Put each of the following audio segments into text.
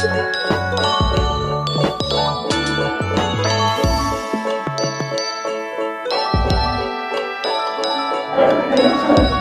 Thank you.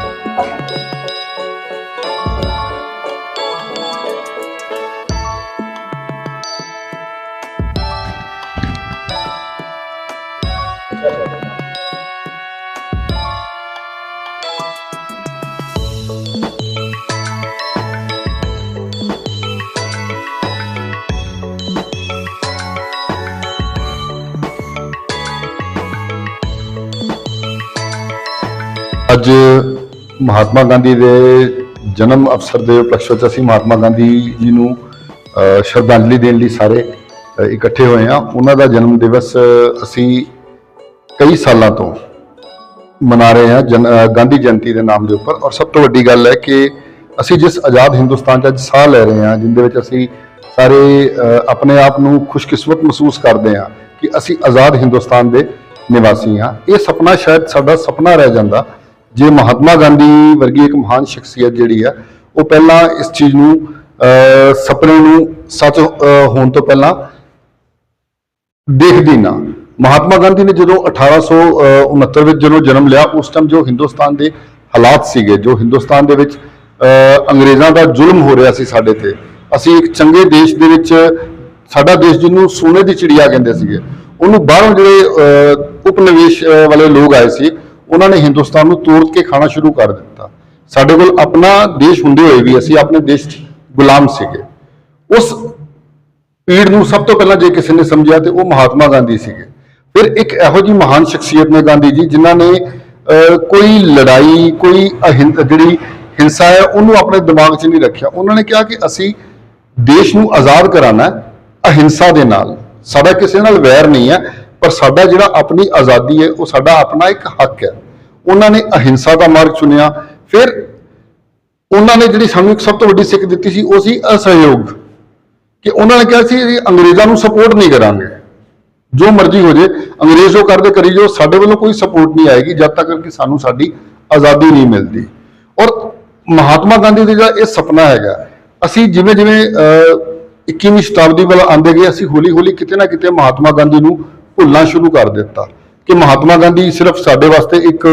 ਅੱਜ ਮਹਾਤਮਾ ਗਾਂਧੀ ਦੇ ਜਨਮ ਅਵਸਰ ਦੇ ਉਪਲਕਸ਼ ਵਿੱਚ ਅਸੀਂ ਮਹਾਤਮਾ ਗਾਂਧੀ ਜੀ ਨੂੰ ਸ਼ਰਧਾਂਜਲੀ ਦੇਣ ਲਈ ਸਾਰੇ ਇਕੱਠੇ ਹੋਏ ਹਾਂ। ਉਹਨਾਂ ਦਾ ਜਨਮ ਦਿਵਸ ਅਸੀਂ ਕਈ ਸਾਲਾਂ ਤੋਂ ਮਨਾ ਰਹੇ ਹਾਂ, ਜਨ- ਗਾਂਧੀ ਜਯੰਤੀ ਦੇ ਨਾਮ ਦੇ ਉੱਪਰ। ਔਰ ਸਭ ਤੋਂ ਵੱਡੀ ਗੱਲ ਹੈ ਕਿ ਅਸੀਂ ਜਿਸ ਆਜ਼ਾਦ ਹਿੰਦੁਸਤਾਨ 'ਚ ਅੱਜ ਸਾਹ ਲੈ ਰਹੇ ਹਾਂ, ਜਿੰਦੇ ਵਿੱਚ ਅਸੀਂ ਸਾਰੇ ਆਪਣੇ ਆਪ ਨੂੰ ਖੁਸ਼ਕਿਸਮਤ ਮਹਿਸੂਸ ਕਰਦੇ ਹਾਂ ਕਿ ਅਸੀਂ ਆਜ਼ਾਦ ਹਿੰਦੁਸਤਾਨ ਦੇ ਨਿਵਾਸੀ ਹਾਂ। ਇਹ ਸੁਪਨਾ ਸ਼ਾਇਦ ਸਾਡਾ ਸੁਪਨਾ ਰਹਿ ਜਾਂਦਾ ਜੇ ਮਹਾਤਮਾ ਗਾਂਧੀ ਵਰਗੀ ਇੱਕ ਮਹਾਨ ਸ਼ਖਸੀਅਤ ਜਿਹੜੀ ਹੈ ਉਹ ਪਹਿਲਾਂ ਇਸ ਚੀਜ਼ ਨੂੰ ਅ, ਸੁਪਨੇ ਨੂੰ ਸੱਚ ਹੋਣ ਤੋਂ ਪਹਿਲਾਂ ਦੇਖਦੀ ਨਾ। ਮਹਾਤਮਾ ਗਾਂਧੀ ਨੇ ਜਦੋਂ 1869 ਵਿੱਚ ਜਦੋਂ ਜਨਮ ਲਿਆ ਉਸ ਟਾਈਮ ਜੋ ਹਿੰਦੁਸਤਾਨ ਦੇ ਹਾਲਾਤ ਸੀਗੇ ਜੋ ਹਿੰਦੁਸਤਾਨ ਦੇ ਵਿੱਚ ਅਹ, ਅੰਗਰੇਜ਼ਾਂ ਦਾ ਜ਼ੁਲਮ ਹੋ ਰਿਹਾ ਸੀ ਸਾਡੇ ਤੇ ਅਸੀਂ ਇੱਕ ਚੰਗੇ ਦੇਸ਼ ਦੇ ਵਿੱਚ ਸਾਡਾ ਦੇਸ਼ ਜਿਹਨੂੰ ਸੋਨੇ ਦੀ ਚਿੜੀਆ ਕਹਿੰਦੇ ਸੀਗੇ ਉਹਨੂੰ ਬਾਹਰੋਂ ਜਿਹੜੇ ਉਪਨਿਵੇਸ਼ ਵਾਲੇ ਲੋਕ ਆਏ ਸੀ ਉਹਨਾਂ ਨੇ ਹਿੰਦੁਸਤਾਨ ਨੂੰ ਤੋੜ ਕੇ ਖਾਣਾ ਸ਼ੁਰੂ ਕਰ ਦਿੱਤਾ। ਸਾਡੇ ਕੋਲ ਆਪਣਾ ਦੇਸ਼ ਹੁੰਦੇ ਹੋਏ ਵੀ ਅਸੀਂ ਆਪਣੇ ਦੇਸ਼ ਗੁਲਾਮ ਸੀਗੇ। ਉਸ ਪੀੜ ਨੂੰ ਸਭ ਤੋਂ ਪਹਿਲਾਂ ਜੇ ਕਿਸੇ ਨੇ ਸਮਝਿਆ ਤੇ ਉਹ ਮਹਾਤਮਾ ਗਾਂਧੀ ਸੀਗੇ। ਫਿਰ ਇੱਕ ਇਹੋ ਜੀ ਮਹਾਨ ਸ਼ਖਸੀਅਤ ਨੇ ਗਾਂਧੀ ਜੀ ਜਿਨ੍ਹਾਂ ਨੇ ਅਹ, ਕੋਈ ਲੜਾਈ ਕੋਈ ਅਹਿੰਸ ਜਿਹੜੀ ਹਿੰਸਾ ਹੈ ਉਹਨੂੰ ਆਪਣੇ ਦਿਮਾਗ 'ਚ ਨਹੀਂ ਰੱਖਿਆ। ਉਹਨਾਂ ਨੇ ਕਿਹਾ ਕਿ ਅਸੀਂ ਦੇਸ਼ ਨੂੰ ਆਜ਼ਾਦ ਕਰਾਣਾ ਅਹਿੰਸਾ ਦੇ ਨਾਲ। ਸਾਡਾ ਕਿਸੇ ਨਾਲ ਵੈਰ ਨਹੀਂ ਹੈ। ਪਰ ਸਾਡਾ ਜਿਹੜਾ ਆਪਣੀ ਆਜ਼ਾਦੀ ਹੈ ਉਹ ਸਾਡਾ ਆਪਣਾ ਇੱਕ ਹੱਕ ਹੈ। ਉਹਨਾਂ ਨੇ ਅਹਿੰਸਾ ਦਾ ਮਾਰਗ ਚੁਣਿਆ। ਫਿਰ ਉਹਨਾਂ ਨੇ ਜਿਹੜੀ ਸਾਨੂੰ ਇੱਕ ਸਭ ਤੋਂ ਵੱਡੀ ਸਿੱਖ ਦਿੱਤੀ ਸੀ ਉਹ ਸੀ ਅਸਹਿਯੋਗ। ਕਿ ਉਹਨਾਂ ਨੇ ਕਿਹਾ ਸੀ ਅੰਗਰੇਜ਼ਾਂ ਨੂੰ ਸਪੋਰਟ ਨਹੀਂ ਕਰਾਂਗੇ। ਜੋ ਮਰਜ਼ੀ ਹੋ ਜੇ ਅੰਗਰੇਜ਼ ਉਹ ਕਰਦੇ ਕਰੀ ਜੋ ਸਾਡੇ ਵੱਲੋਂ ਕੋਈ ਸਪੋਰਟ ਨਹੀਂ ਆਏਗੀ ਜਦ ਤੱਕ ਕਿ ਸਾਨੂੰ ਸਾਡੀ ਆਜ਼ਾਦੀ ਨਹੀਂ ਮਿਲਦੀ। ਔਰ ਮਹਾਤਮਾ ਗਾਂਧੀ ਦਾ ਜਿਹੜਾ ਇਹ ਸੁਪਨਾ ਹੈਗਾ ਅਸੀਂ ਜਿਵੇਂ ਜਿਵੇਂ ਅਹ, 21ਵੀਂ ਸ਼ਤਾਬਦੀ ਵੱਲ ਆਉਂਦੇ ਗਏ ਅਸੀਂ ਹੌਲੀ ਹੌਲੀ ਕਿਤੇ ਨਾ ਕਿਤੇ ਮਹਾਤਮਾ ਗਾਂਧੀ ਨੂੰ ਭੁੱਲਣਾ ਸ਼ੁਰੂ ਕਰ ਦਿੱਤਾ ਕਿ ਮਹਾਤਮਾ ਗਾਂਧੀ ਸਿਰਫ ਸਾਡੇ ਵਾਸਤੇ ਇੱਕ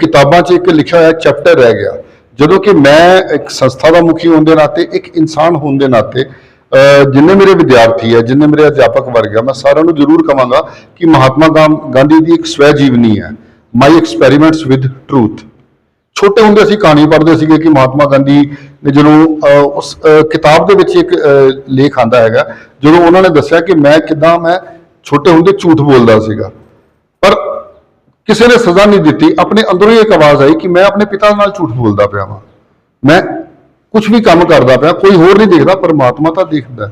ਕਿਤਾਬਾਂ 'ਚ ਇੱਕ ਲਿਖਿਆ ਹੋਇਆ ਚੈਪਟਰ ਰਹਿ ਗਿਆ। ਜਦੋਂ ਕਿ ਮੈਂ ਇੱਕ ਸੰਸਥਾ ਦਾ ਮੁਖੀ ਹੋਣ ਦੇ ਨਾਤੇ, ਇੱਕ ਇਨਸਾਨ ਹੋਣ ਦੇ ਨਾਤੇ ਜਿੰਨੇ ਮੇਰੇ ਵਿਦਿਆਰਥੀ ਹੈ ਜਿੰਨੇ ਮੇਰੇ ਅਧਿਆਪਕ ਵਰਗ ਹੈ ਮੈਂ ਸਾਰਿਆਂ ਨੂੰ ਜ਼ਰੂਰ ਕਹਾਂਗਾ ਕਿ ਮਹਾਤਮਾ ਗਾਂ- ਗਾਂਧੀ ਦੀ ਇੱਕ ਸਵੈ ਜੀਵਨੀ ਹੈ। ਮਾਈ ਐਕਸਪੈਰੀਮੈਂਟਸ ਵਿਦ ਟਰੂਥ ਛੋਟੇ ਹੁੰਦੇ ਅਸੀਂ ਕਹਾਣੀ ਪੜ੍ਹਦੇ ਸੀਗੇ ਕਿ ਮਹਾਤਮਾ ਗਾਂਧੀ ਨੇ ਜਦੋਂ ਉਸ ਕਿਤਾਬ ਦੇ ਵਿੱਚ ਇੱਕ ਲੇਖ ਆਂਦਾ ਹੈਗਾ, ਜਦੋਂ ਉਹਨਾਂ ਨੇ ਦੱਸਿਆ ਕਿ ਮੈਂ ਕਿਦਾਂ ਮੈਂ ਛੋਟੇ ਹੁੰਦੇ ਝੂਠ ਬੋਲਦਾ ਸੀਗਾ। ਪਰ ਕਿਸੇ ਨੇ ਸਜ਼ਾ ਨਹੀਂ ਦਿੱਤੀ। ਆਪਣੇ ਅੰਦਰੋਂ ਹੀ ਇੱਕ ਆਵਾਜ਼ ਆਈ ਕਿ ਮੈਂ ਆਪਣੇ ਪਿਤਾ ਨਾਲ ਝੂਠ ਬੋਲਦਾ ਪਿਆ ਵਾਂ। ਮੈਂ ਕੁਝ ਵੀ ਕੰਮ ਕਰਦਾ ਪਿਆ, ਕੋਈ ਹੋਰ ਨਹੀਂ ਦੇਖਦਾ, ਪਰਮਾਤਮਾ ਤਾਂ ਦੇਖਦਾ।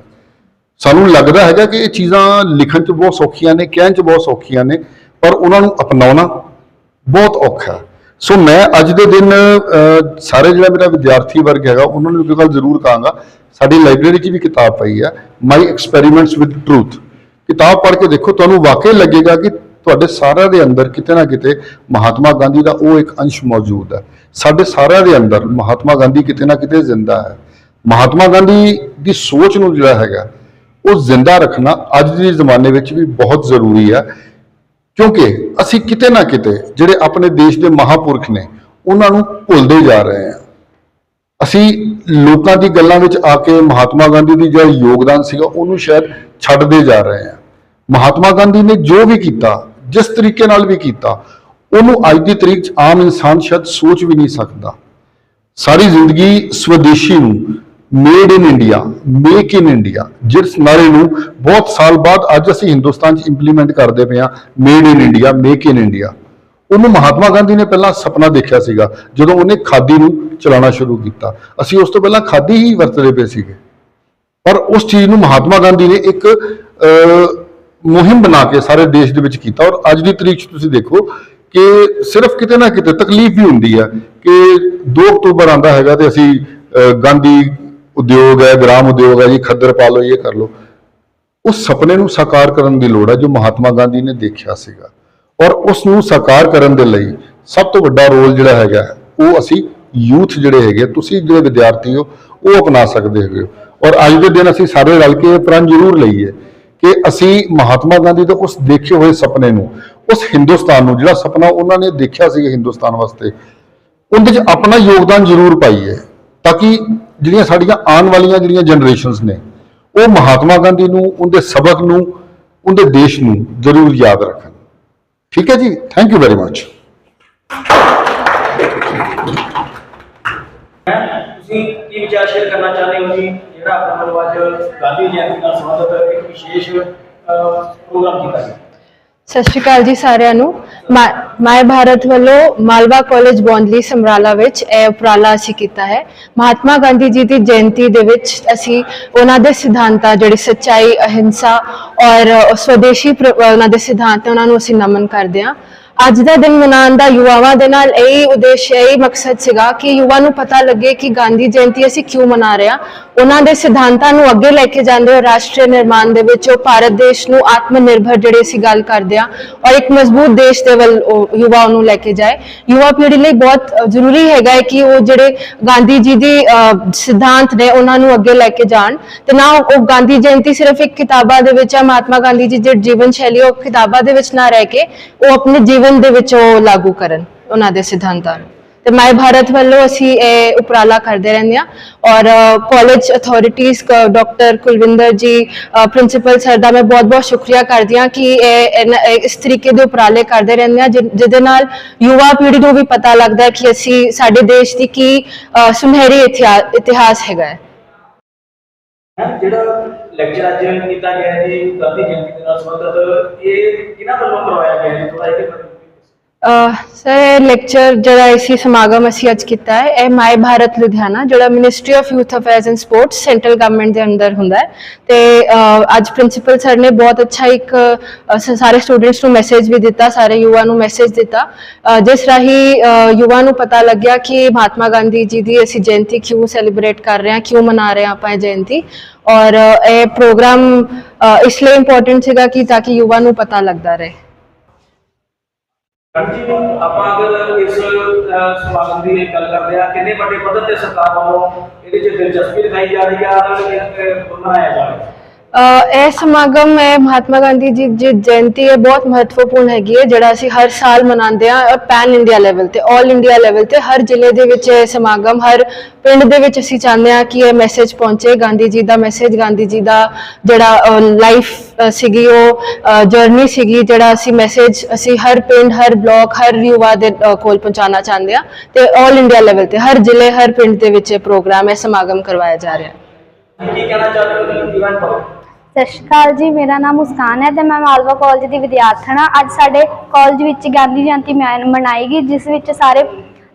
ਸਾਨੂੰ ਲੱਗਦਾ ਹੈਗਾ ਕਿ ਇਹ ਚੀਜ਼ਾਂ ਲਿਖਣ 'ਚ ਬਹੁਤ ਸੌਖੀਆਂ ਨੇ, ਕਹਿਣ 'ਚ ਬਹੁਤ ਸੌਖੀਆਂ ਨੇ, ਪਰ ਉਹਨਾਂ ਨੂੰ ਅਪਣਾਉਣਾ ਬਹੁਤ ਔਖਾ। ਸੋ ਮੈਂ ਅੱਜ ਦੇ ਦਿਨ ਸਾਰੇ ਜਿਹੜਾ ਮੇਰਾ ਵਿਦਿਆਰਥੀ ਵਰਗ ਹੈਗਾ, ਉਹਨਾਂ ਨੂੰ ਇੱਕ ਗੱਲ ਜ਼ਰੂਰ ਕਹਾਂਗਾ। ਸਾਡੀ ਲਾਇਬ੍ਰੇਰੀ 'ਚ ਵੀ ਕਿਤਾਬ ਪਈ ਹੈ ਮਾਈ ਐਕਸਪੈਰੀਮੈਂਟਸ ਵਿਦ ਟਰੂਥ ਕਿਤਾਬ ਪੜ੍ਹ ਕੇ ਦੇਖੋ, ਤੁਹਾਨੂੰ ਵਾਕਈ ਲੱਗੇਗਾ ਕਿ ਤੁਹਾਡੇ ਸਾਰਿਆਂ ਦੇ ਅੰਦਰ ਕਿਤੇ ਨਾ ਕਿਤੇ ਮਹਾਤਮਾ ਗਾਂਧੀ ਦਾ ਉਹ ਇੱਕ ਅੰਸ਼ ਮੌਜੂਦ ਹੈ। ਸਾਡੇ ਸਾਰਿਆਂ ਦੇ ਅੰਦਰ ਮਹਾਤਮਾ ਗਾਂਧੀ ਕਿਤੇ ਨਾ ਕਿਤੇ ਜ਼ਿੰਦਾ ਹੈ। ਮਹਾਤਮਾ ਗਾਂਧੀ ਦੀ ਸੋਚ ਨੂੰ ਜਿਹੜਾ ਹੈਗਾ, ਉਹ ਜ਼ਿੰਦਾ ਰੱਖਣਾ ਅੱਜ ਦੇ ਜ਼ਮਾਨੇ ਵਿੱਚ ਵੀ ਬਹੁਤ ਜ਼ਰੂਰੀ ਹੈ। ਕਿਉਂਕਿ ਅਸੀਂ ਕਿਤੇ ਨਾ ਕਿਤੇ ਜਿਹੜੇ ਆਪਣੇ ਦੇਸ਼ ਦੇ ਮਹਾਪੁਰਖ ਨੇ, ਉਹਨਾਂ ਨੂੰ ਭੁੱਲਦੇ ਜਾ ਰਹੇ ਹਾਂ। ਅਸੀਂ ਲੋਕਾਂ ਦੀ ਗੱਲਾਂ ਵਿੱਚ ਆ ਕੇ ਮਹਾਤਮਾ ਗਾਂਧੀ ਦੀ ਜਿਹੜਾ ਯੋਗਦਾਨ ਸੀਗਾ, ਉਹਨੂੰ ਸ਼ਾਇਦ ਛੱਡਦੇ ਜਾ ਰਹੇ ਹਾਂ। ਮਹਾਤਮਾ ਗਾਂਧੀ ਨੇ ਜੋ ਵੀ ਕੀਤਾ, ਜਿਸ ਤਰੀਕੇ ਨਾਲ ਵੀ ਕੀਤਾ, ਉਹਨੂੰ ਅੱਜ ਦੀ ਤਰੀਕ 'ਚ ਆਮ ਇਨਸਾਨ ਸ਼ਾਇਦ ਸੋਚ ਵੀ ਨਹੀਂ ਸਕਦਾ। ਸਾਰੀ ਜ਼ਿੰਦਗੀ ਸਵਦੇਸ਼ੀ ਨੂੰ made in India make in India ਜਿਸ ਨਾਰੇ ਨੂੰ ਬਹੁਤ ਸਾਲ ਬਾਅਦ ਅੱਜ ਅਸੀਂ ਹਿੰਦੁਸਤਾਨ 'ਚ ਇੰਪਲੀਮੈਂਟ ਕਰਦੇ ਪਏ ਹਾਂ made in India make in India ਉਹਨੂੰ ਮਹਾਤਮਾ ਗਾਂਧੀ ਨੇ ਪਹਿਲਾਂ ਸੁਪਨਾ ਦੇਖਿਆ ਸੀਗਾ, ਜਦੋਂ ਉਹਨੇ ਖਾਦੀ ਨੂੰ ਚਲਾਉਣਾ ਸ਼ੁਰੂ ਕੀਤਾ। ਅਸੀਂ ਉਸ ਤੋਂ ਪਹਿਲਾਂ ਖਾਦੀ ਹੀ ਵਰਤਦੇ ਪਏ ਸੀਗੇ। ਪਰ ਉਸ ਚੀਜ਼ ਨੂੰ ਮਹਾਤਮਾ ਗਾਂਧੀ ਨੇ ਇੱਕ ਮੁਹਿੰਮ ਬਣਾ ਕੇ ਸਾਰੇ ਦੇਸ਼ ਦੇ ਵਿੱਚ ਕੀਤਾ ਔਰ ਅੱਜ ਦੀ ਤਰੀਕ 'ਚ ਤੁਸੀਂ ਦੇਖੋ ਕਿ ਸਿਰਫ ਕਿਤੇ ਨਾ ਕਿਤੇ ਤਕਲੀਫ ਵੀ ਹੁੰਦੀ ਹੈ ਕਿ 2 ਅਕਤੂਬਰ ਆਂਦਾ ਹੈਗਾ ਤੇ ਅਸੀਂ ਗਾਂਧੀ ਉਦਯੋਗ ਹੈ, ਗ੍ਰਾਮ ਉਦਯੋਗ ਹੈ ਜੀ, ਖੱਦਰ ਪਾ ਲਓ, ਇਹ ਕਰ ਲਓ। ਉਸ ਸੁਪਨੇ ਨੂੰ ਸਾਕਾਰ ਕਰਨ ਦੀ ਲੋੜ ਹੈ ਜੋ ਮਹਾਤਮਾ ਗਾਂਧੀ ਨੇ ਦੇਖਿਆ ਸੀਗਾ। ਔਰ ਉਸ ਨੂੰ ਸਾਕਾਰ ਕਰਨ ਦੇ ਲਈ ਸਭ ਤੋਂ ਵੱਡਾ ਰੋਲ ਜਿਹੜਾ ਹੈਗਾ, ਉਹ ਅਸੀਂ ਯੂਥ ਜਿਹੜੇ ਹੈਗੇ ਤੁਸੀਂ ਜਿਹੜੇ ਵਿਦਿਆਰਥੀ ਹੋ, ਉਹ ਅਪਣਾ ਸਕਦੇ ਹੈਗੇ ਹੋ। ਔਰ ਅੱਜ ਦੇ ਦਿਨ ਅਸੀਂ ਸਾਰੇ ਰਲ ਕੇ ਇਹ ਪ੍ਰਣ ਜ਼ਰੂਰ ਲਈਏ। ਕਿ ਅਸੀਂ ਮਹਾਤਮਾ ਗਾਂਧੀ ਦੇ ਉਸ ਦੇਖੇ ਹੋਏ ਸੁਪਨੇ ਨੂੰ, ਉਸ ਹਿੰਦੁਸਤਾਨ ਨੂੰ, ਜਿਹੜਾ ਸੁਪਨਾ ਉਹਨਾਂ ਨੇ ਦੇਖਿਆ ਸੀ ਹਿੰਦੁਸਤਾਨ ਵਾਸਤੇ, ਉਹਦੇ 'ਚ ਆਪਣਾ ਯੋਗਦਾਨ ਜ਼ਰੂਰ ਪਾਈਏ ਤਾਂ ਕਿ ਜਿਹੜੀਆਂ ਸਾਡੀਆਂ ਆਉਣ ਵਾਲੀਆਂ ਜਿਹੜੀਆਂ ਜਨਰੇਸ਼ਨਸ ਨੇ, ਉਹ ਮਹਾਤਮਾ ਗਾਂਧੀ ਨੂੰ, ਉਹਦੇ ਸਬਕ ਨੂੰ, ਉਹਦੇ ਦੇਸ਼ ਨੂੰ ਜ਼ਰੂਰ ਯਾਦ ਰੱਖਣ। ਠੀਕ ਹੈ ਜੀ? ਥੈਂਕ ਯੂ ਵੈਰੀ ਮਚ ਤੁਸੀਂ ਕੀ ਵਿਚਾਰ ਸ਼ੇਅਰ ਕਰਨਾ ਚਾਹੁੰਦੇ ਹੋ ਜੀ? ਜਿਹੜਾ ਆਪਣਾ ਵੱਲੋਂ ਅੱਜ ਗਾਂਧੀ ਜਯੰਤੀ ਨਾਲ ਸੰਬੰਧਿਤ ਇੱਕ ਵਿਸ਼ੇਸ਼ ਪ੍ਰੋਗਰਾਮ ਕੀਤਾ ਗਿਆ। ਸਤਿ ਸ਼੍ਰੀ ਅਕਾਲ ਜੀ ਸਾਰਿਆਂ ਨੂੰ। ਮਾ- ਭਾਰਤ ਵੱਲੋਂ ਮਾਲਵਾ ਕਾਲਜ ਬੌਂਦਲੀ ਸਮਰਾਲਾ ਵਿੱਚ ਇਹ ਉਪਰਾਲਾ ਅਸੀਂ ਕੀਤਾ ਹੈ। ਮਹਾਤਮਾ ਗਾਂਧੀ ਜੀ ਦੀ ਜਯੰਤੀ ਦੇ ਵਿੱਚ ਅਸੀਂ ਉਹਨਾਂ ਦੇ ਸਿਧਾਂਤਾਂ, ਜਿਹੜੇ ਸੱਚਾਈ, ਅਹਿੰਸਾ ਔਰ ਸਵਦੇਸ਼ੀ ਉਹਨਾਂ ਦੇ ਸਿਧਾਂਤ, ਉਹਨਾਂ ਨੂੰ ਅਸੀਂ ਨਮਨ ਕਰਦੇ ਹਾਂ। ਅੱਜ ਦਾ ਦਿਨ ਮਨਾਉਣ ਦਾ ਯੁਵਾਵਾਂ ਦੇ ਨਾਲ ਇਹੀ ਉਦੇਸ਼, ਇਹੀ ਮਕਸਦ ਸੀਗਾ ਕਿ ਯੁਵਾ ਨੂੰ ਪਤਾ ਲੱਗੇ ਕਿ ਗਾਂਧੀ ਜਯੰਤੀ ਅਸੀਂ ਕਿਉਂ ਮਨਾ ਰਹੇ ਹਾਂ। ਉਹਨਾਂ ਦੇ ਸਿਧਾਂਤਾਂ ਨੂੰ ਅੱਗੇ ਲੈ ਕੇ ਜਾਂਦੇ ਹੋਏ ਰਾਸ਼ਟਰੀ ਨਿਰਮਾਣ ਦੇ ਵਿੱਚ ਉਹ ਭਾਰਤ ਦੇਸ਼ ਨੂੰ ਆਤਮ ਜਿਹੜੇ ਅਸੀਂ ਗੱਲ ਕਰਦੇ ਹਾਂ ਔਰ ਇੱਕ ਮਜ਼ਬੂਤ ਦੇਸ਼ ਦੇ ਵੱਲ ਯੁਵਾ ਨੂੰ ਲੈ ਕੇ ਜਾਏ। ਯੁਵਾ ਪੀੜ੍ਹੀ ਲਈ ਬਹੁਤ ਜ਼ਰੂਰੀ ਹੈਗਾ ਹੈ ਕਿ ਉਹ ਜਿਹੜੇ ਗਾਂਧੀ ਜੀ ਦੇ ਸਿਧਾਂਤ ਨੇ ਉਹਨਾਂ ਨੂੰ ਅੱਗੇ ਲੈ ਕੇ ਜਾਣ। ਤੇ ਨਾ ਉਹ ਗਾਂਧੀ ਜਯੰਤੀ ਸਿਰਫ ਇੱਕ ਕਿਤਾਬਾਂ ਦੇ ਵਿੱਚ ਹੈ ਮਹਾਤਮਾ ਗਾਂਧੀ ਜੀ ਦੀ ਜੀਵਨ ਸ਼ੈਲੀ ਉਹ ਕਿਤਾਬਾਂ ਦੇ ਵਿੱਚ ਨਾ ਰਹਿ ਕੇ ਉਹ ਆਪਣੇ ਜੀਵਨ ਦੇ ਵਿੱਚ ਉਹ ਲਾਗੂ ਕਰਨ ਉਹਨਾਂ ਦੇ ਸਿਧਾਂਤਾਂ ਨੂੰ। ਤੇ ਮਾਈ ਭਾਰਤ ਵੱਲੋਂ ਅਸੀਂ ਇਹ ਉਪਰਾਲਾ ਕਰਦੇ ਰਹਿੰਦੇ ਹਾਂ ਔਰ ਕਾਲਜ ਅਥਾਰਟੀਆਂ ਡਾਕਟਰ ਕੁਲਵਿੰਦਰ ਜੀ ਪ੍ਰਿੰਸੀਪਲ ਸਰ ਦਾ ਮੈਂ ਬਹੁਤ-ਬਹੁਤ ਸ਼ੁਕਰੀਆ ਕਰਦੀ ਹਾਂ ਕਿ ਇਹ ਇਸ ਤਰੀਕੇ ਦੇ ਉਪਰਾਲੇ ਕਰਦੇ ਰਹਿੰਦੇ ਹਾਂ ਜਿਹਦੇ ਨਾਲ ਯੁਵਾ ਪੀੜ੍ਹੀ ਨੂੰ ਵੀ ਪਤਾ ਲੱਗਦਾ ਹੈ ਕਿ ਅਸੀਂ, ਸਾਡੇ ਦੇਸ਼ ਦੀ ਕੀ ਸੁਨਹਿਰੀ ਇਤਿਹਾਸ ਹੈਗਾ ਹੈ। ਜਿਹੜਾ ਲੈਕਚਰ ਅੱਜ ਕੀਤਾ ਗਿਆ ਹੈ ਜੀ, ਗਾਂਧੀ ਜਯੰਤੀ ਦੇ ਨਾਲ ਸੰਬੰਧਿਤ, ਇਹ ਕਿਹਨਾਂ ਵੱਲੋਂ ਕਰਵਾਇਆ ਗਿਆ ਜੀ? ਥੋੜਾ ਇਹਦੇ ਬਾਰੇ ਸਰ ਇਹ ਲੈਕਚਰ ਜਿਹੜਾ ਇਸੀ ਸਮਾਗਮ ਅਸੀਂ ਅੱਜ ਕੀਤਾ ਹੈ ਇਹ ਮਾਈ ਭਾਰਤ ਲੁਧਿਆਣਾ ਜਿਹੜਾ ministry of youth affairs and sports central government ਦੇ ਅੰਦਰ ਹੁੰਦਾ ਹੈ। ਤੇ ਅੱਜ ਪ੍ਰਿੰਸੀਪਲ ਸਰ ਨੇ ਬਹੁਤ ਅੱਛਾ ਇੱਕ ਸ- ਸਾਰੇ ਸਟੂਡੈਂਟਸ ਨੂੰ ਮੈਸੇਜ ਵੀ ਦਿੱਤਾ ਸਾਰੇ ਯੁਵਾ ਨੂੰ ਮੈਸੇਜ ਦਿੱਤਾ। ਜਿਸ ਰਾਹੀਂ ਅਹ, ਯੁਵਾ ਨੂੰ ਪਤਾ ਲੱਗਿਆ ਕਿ ਮਹਾਤਮਾ ਗਾਂਧੀ ਜੀ ਦੀ ਅਸੀਂ ਜਯੰਤੀ ਕਿਉਂ ਸੈਲੀਬ੍ਰੇਟ ਕਰ ਰਹੇ ਹਾਂ ਕਿਉਂ ਮਨਾ ਰਹੇ ਹਾਂ ਆਪਾਂ ਇਹ ਜਯੰਤੀ। ਔਰ ਇਹ ਪ੍ਰੋਗਰਾਮ ਇਸ ਲਈ ਇੰਪੋਰਟੈਂਟ ਸੀਗਾ ਕਿ ਤਾਂ ਕਿ ਯੁਵਾ ਨੂੰ ਪਤਾ ਲੱਗਦਾ ਰਹੇ। ਹਾਂਜੀ ਆਪਾਂ ਅਗਰ ਇਸ ਅਹ, ਸਮਾਗਮ ਦੀ ਗੱਲ ਕਰਦੇ ਆ ਕਿੰਨੇ ਵੱਡੇ ਪੱਧਰ ਤੇ ਸਰਕਾਰ ਵੱਲੋਂ ਇਹਦੇ 'ਚ ਦਿਲਚਸਪੀ ਦਿਖਾਈ ਜਾ ਰਹੀ ਆ ਔਰ ਇਹ, ਜਾ ਰਿਹਾ ਹੈ? ਇਹ ਸਮਾਗਮ ਹੈ, ਮਹਾਤਮਾ ਗਾਂਧੀ ਜੀ ਦੀ ਜਯੰਤੀ ਹੈ, ਬਹੁਤ ਮਹੱਤਵਪੂਰਨ ਹੈਗੀ ਹੈ, ਜਿਹੜਾ ਅਸੀਂ ਹਰ ਸਾਲ ਮਨਾਉਂਦੇ ਹਾਂ ਪੈਨ ਇੰਡੀਆ ਲੈਵਲ ਤੇ 올 ਇੰਡੀਆ ਲੈਵਲ ਤੇ, ਹਰ ਜ਼ਿਲ੍ਹੇ ਦੇ ਵਿੱਚ ਇਹ ਸਮਾਗਮ, ਹਰ ਪਿੰਡ ਦੇ ਵਿੱਚ ਅਸੀਂ ਚਾਹੁੰਦੇ ਹਾਂ ਕਿ ਇਹ ਮੈਸੇਜ ਪਹੁੰਚੇ, ਗਾਂਧੀ ਜੀ ਦਾ ਮੈਸੇਜ ਗਾਂਧੀ ਜੀ ਦਾ ਜਿਹੜਾ ਲਾਈਫ ਸੀਗੀ ਉਹ ਜਰਨੀ ਸੀਗੀ, ਜਿਹੜਾ ਅਸੀਂ ਮੈਸੇਜ ਅਸੀਂ ਹਰ ਪਿੰਡ, ਹਰ ਬਲਾਕ ਹਰ ਯੁਵਾ ਦੇ ਕੋਲ ਪਹੁੰਚਾਉਣਾ ਚਾਹੁੰਦੇ ਹਾਂ ਤੇ 올 ਇੰਡੀਆ ਲੈਵਲ ਤੇ, ਹਰ ਜ਼ਿਲ੍ਹੇ, ਹਰ ਪਿੰਡ ਦੇ ਵਿੱਚ ਇਹ ਪ੍ਰੋਗਰਾਮ ਹੈ ਸਮਾਗਮ ਕਰਵਾਇਆ ਜਾ ਰਿਹਾ ਹੈ। ਕੀ ਕਹਿਣਾ ਚਾਹੁੰਦੇ ਹੋ? ਜੀ ਇਵੈਂਟ ਸਤਿ ਸ਼੍ਰੀ ਅਕਾਲ ਜੀ, ਮੇਰਾ ਨਾਮ ਮੁਸਕਾਨ ਹੈ ਤੇ ਮੈਂ ਮਾਲਵਾ ਕਾਲਜ ਦੀ ਵਿਦਿਆਰਥਣ ਹਾਂ। ਅੱਜ ਸਾਡੇ ਕਾਲਜ ਵਿੱਚ ਗਾਂਧੀ ਜਯੰਤੀ ਮਨਾ- ਮਨਾਈ ਗਈ ਜਿਸ ਵਿੱਚ ਸਾਰੇ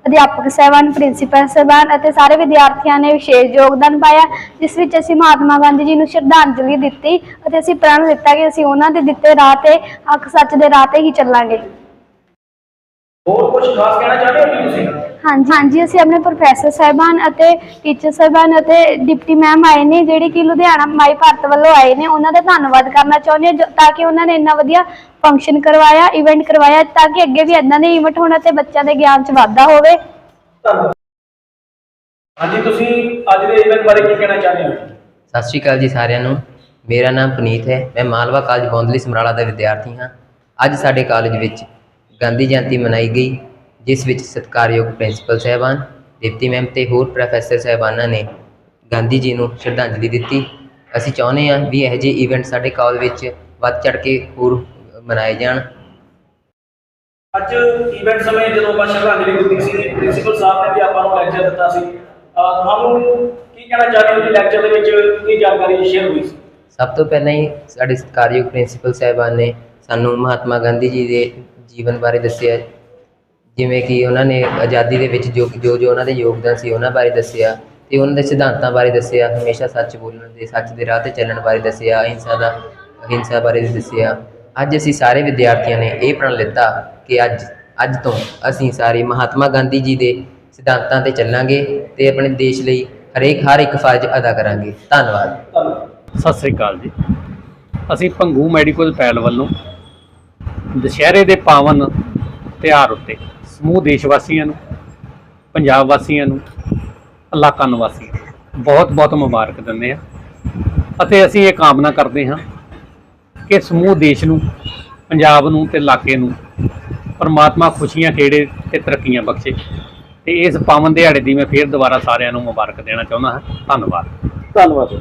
ਅਧਿਆਪਕ ਸਹਿਬਾਨ, ਪ੍ਰਿੰਸੀਪਲ ਸਹਿਬਾਨ ਅਤੇ ਸਾਰੇ ਵਿਦਿਆਰਥੀਆਂ ਨੇ ਵਿਸ਼ੇਸ਼ ਯੋਗਦਾਨ ਪਾਇਆ, ਜਿਸ ਵਿੱਚ ਅਸੀਂ ਮਹਾਤਮਾ ਗਾਂਧੀ ਜੀ ਨੂੰ ਸ਼ਰਧਾਂਜਲੀ ਦਿੱਤੀ ਅਤੇ ਅਸੀਂ ਪ੍ਰਣ ਲਿੱਤਾ ਕਿ ਅਸੀਂ ਉਹਨਾਂ ਦੇ ਦਿੱਤੇ ਰਾਹ ਤੇ ਹੱਕ ਸੱਚ ਦੇ ਰਾਹ ਤੇ ਹੀ ਚੱਲਾਂਗੇ। ਹੋਰ ਕੁਝ ਖਾਸ ਕਹਿਣਾ ਚਾਹੁੰਦੇ ਹੋ ਜੀ ਤੁਸੀਂ? ਹਾਂਜੀ ਹਾਂਜੀ ਅਸੀਂ ਆਪਣੇ ਪ੍ਰੋਫੈਸਰ ਸਾਹਿਬਾਨ ਅਤੇ ਟੀਚਰ ਸਾਹਿਬਾਨ ਅਤੇ ਡਿਪਟੀ ਮੈਮ ਆਏ ਨੇ ਜਿਹੜੇ ਕਿ ਲੁਧਿਆਣਾ ਮਾਈ ਭਾਰਤ ਵੱਲੋਂ ਆਏ ਨੇ। ਉਹਨਾਂ ਦਾ ਧੰਨਵਾਦ ਕਰਨਾ ਚਾਹੁੰਦੇ ਹਾਂ ਜੋ- ਤਾਂ ਕਿ ਉਹਨਾਂ ਨੇ ਇੰਨਾ ਵਧੀਆ ਫੰਕਸ਼ਨ ਕਰਵਾਇਆ ਇਵੈਂਟ ਕਰਵਾਇਆ ਤਾਂ ਕਿ ਅੱਗੇ ਵੀ ਇਦਾਂ ਦੇ ਇਵੈਂਟ ਹੋਣ ਅਤੇ ਬੱਚਿਆਂ ਦੇ ਗਿਆਨ 'ਚ ਵਾਧਾ ਹੋਵੇ। ਧੰਨਵਾਦ। ਹਾਂਜੀ ਤੁਸੀਂ ਅੱਜ ਦੇ ਇਵੈਂਟ ਬਾਰੇ ਕੀ ਕਹਿਣਾ ਚਾਹੁੰਦੇ ਹੋ? ਸਤਿ ਸ਼੍ਰੀ ਅਕਾਲ ਜੀ ਸਾਰਿਆਂ ਨੂੰ। ਮੇਰਾ ਨਾਮ ਪੁਨੀਤ ਹੈ। ਮੈਂ ਮਾਲਵਾ ਕਾਲਜ ਬੌਂਦਲੀ ਸਮਰਾਲਾ ਦਾ ਵਿਦਿਆਰਥੀ ਹਾਂ। ਅੱਜ ਸਾਡੇ ਕਾਲਜ ਵਿੱਚ ਗਾਂਧੀ ਜਯੰਤੀ ਮਨਾਈ ਗਈ ਜਿਸ ਵਿੱਚ ਸਤਿਕਾਰਯੋਗ ਪ੍ਰਿੰਸੀਪਲ ਸਾਹਿਬਾਨ ਡਿਪਟੀ ਮੈਮ ਤੇ ਹੋਰ ਪ੍ਰੋਫੈਸਰ ਸਾਹਿਬਾਨਾਂ ਨੇ ਗਾਂਧੀ ਜੀ ਨੂੰ ਸ਼ਰਧਾਂਜਲੀ ਦਿੱਤੀ। ਅਸੀਂ ਚਾਹੁੰਦੇ ਹਾਂ ਵੀ ਇਹੋ ਜਿਹੇ ਇਵੈਂਟ ਸਾਡੇ ਕਾਲਜ ਵਿੱਚ ਵੱਧ ਚੜ ਕੇ ਹੋਰ ਮਨਾਏ ਜਾਣ। ਅੱਜ ਇਵੈਂਟ ਸਮੇਂ ਜਦੋਂ ਆਪਾਂ ਸ਼ਰਧਾਂਜਲੀ ਦਿੱਤੀ ਸੀ ਪ੍ਰਿੰਸੀਪਲ ਸਾਹਿਬ ਨੇ ਵੀ ਆਪਾਂ ਨੂੰ ਲੈਕਚਰ ਦਿੱਤਾ ਸੀ। ਤੁਹਾਨੂੰ ਕੀ ਕਹਿਣਾ ਚਾਹੁੰਦੇ ਹੋ ਜੀ? ਲੈਕਚਰ ਦੇ ਵਿੱਚ ਕੀ ਜਾਣਕਾਰੀ ਸ਼ੇਅਰ ਹੋਈ ਸੀ? ਸਭ ਤੋਂ ਪਹਿਲਾਂ ਹੀ ਸਾਡੇ ਸਤਿਕਾਰਯੋਗ ਪ੍ਰਿੰਸੀਪਲ ਸਾਹਿਬਾਨ ਨੇ ਸਾਨੂੰ ਮਹਾਤਮਾ ਗਾਂਧੀ ਜੀ ਦੇ ਜੀਵਨ ਬਾਰੇ ਦੱਸਿਆ। ਜਿਵੇਂ ਕਿ ਉਹਨਾਂ ਨੇ ਆਜ਼ਾਦੀ ਦੇ ਵਿੱਚ ਜੋ ਜੋ ਜੋ ਉਹਨਾਂ ਦੇ ਯੋਗਦਾਨ ਸੀ ਉਹਨਾਂ ਬਾਰੇ ਦੱਸਿਆ ਤੇ ਉਹਨਾਂ ਦੇ ਸਿਧਾਂਤਾਂ ਬਾਰੇ ਦੱਸਿਆ, ਹਮੇਸ਼ਾ ਸੱਚ ਬੋਲਣ ਦੇ, ਸੱਚ ਦੇ ਰਾਹ ਤੇ ਚੱਲਣ ਬਾਰੇ ਦੱਸਿਆ, ਅਹਿੰਸਾ ਦਾ, ਅਹਿੰਸਾ ਬਾਰੇ ਦੱਸਿਆ। ਅੱਜ ਅਸੀਂ ਸਾਰੇ ਵਿਦਿਆਰਥੀਆਂ ਨੇ ਇਹ ਪ੍ਰਣ ਲਿੱਤਾ ਕਿ ਅੱਜ ਅੱਜ ਤੋਂ ਅਸੀਂ ਸਾਰੇ ਮਹਾਤਮਾ ਗਾਂਧੀ ਜੀ ਦੇ ਸਿਧਾਂਤਾਂ ਤੇ ਚੱਲਾਂਗੇ ਤੇ ਆਪਣੇ ਦੇਸ਼ ਲਈ ਹਰੇਕ, ਹਰ ਇੱਕ ਫਰਜ਼ ਅਦਾ ਕਰਾਂਗੇ। ਧੰਨਵਾਦ। ਸਤਿ ਸ੍ਰੀ ਅਕਾਲ ਜੀ। ਅਸੀਂ ਪੰਗੂ ਮੈਡੀਕਲ ਪੈਲ ਵੱਲੋਂ ਦੁਸ਼ਹਿਰੇ ਦੇ ਪਾਵਨ ਤਿਉਹਾਰ ਉੱਤੇ ਸਮੂਹ ਦੇਸ਼ ਵਾਸੀਆਂ ਨੂੰ, ਪੰਜਾਬ ਵਾਸੀਆਂ ਨੂੰ, ਇਲਾਕਾ ਨਿਵਾਸੀਆਂ ਨੂੰ ਬਹੁਤ ਬਹੁਤ ਮੁਬਾਰਕ ਦਿੰਦੇ ਆ ਅਤੇ ਅਸੀਂ ਇਹ ਕਾਮਨਾ ਕਰਦੇ ਹਾਂ ਕਿ ਸਮੂਹ ਦੇਸ਼ ਨੂੰ, ਪੰਜਾਬ ਨੂੰ ਤੇ ਇਲਾਕੇ ਨੂੰ ਪਰਮਾਤਮਾ ਖੁਸ਼ੀਆਂ, ਖੇੜੇ ਤੇ ਤਰੱਕੀਆਂ ਬਖਸ਼ੇ ਤੇ ਇਸ ਪਾਵਨ ਦਿਹਾੜੇ ਦੀ ਮੈਂ ਫੇਰ ਦੁਬਾਰਾ ਸਾਰਿਆਂ ਨੂੰ ਮੁਬਾਰਕ ਦੇਣਾ ਚਾਹੁੰਦਾ ਹਾਂ। ਧੰਨਵਾਦ। ਧੰਨਵਾਦ।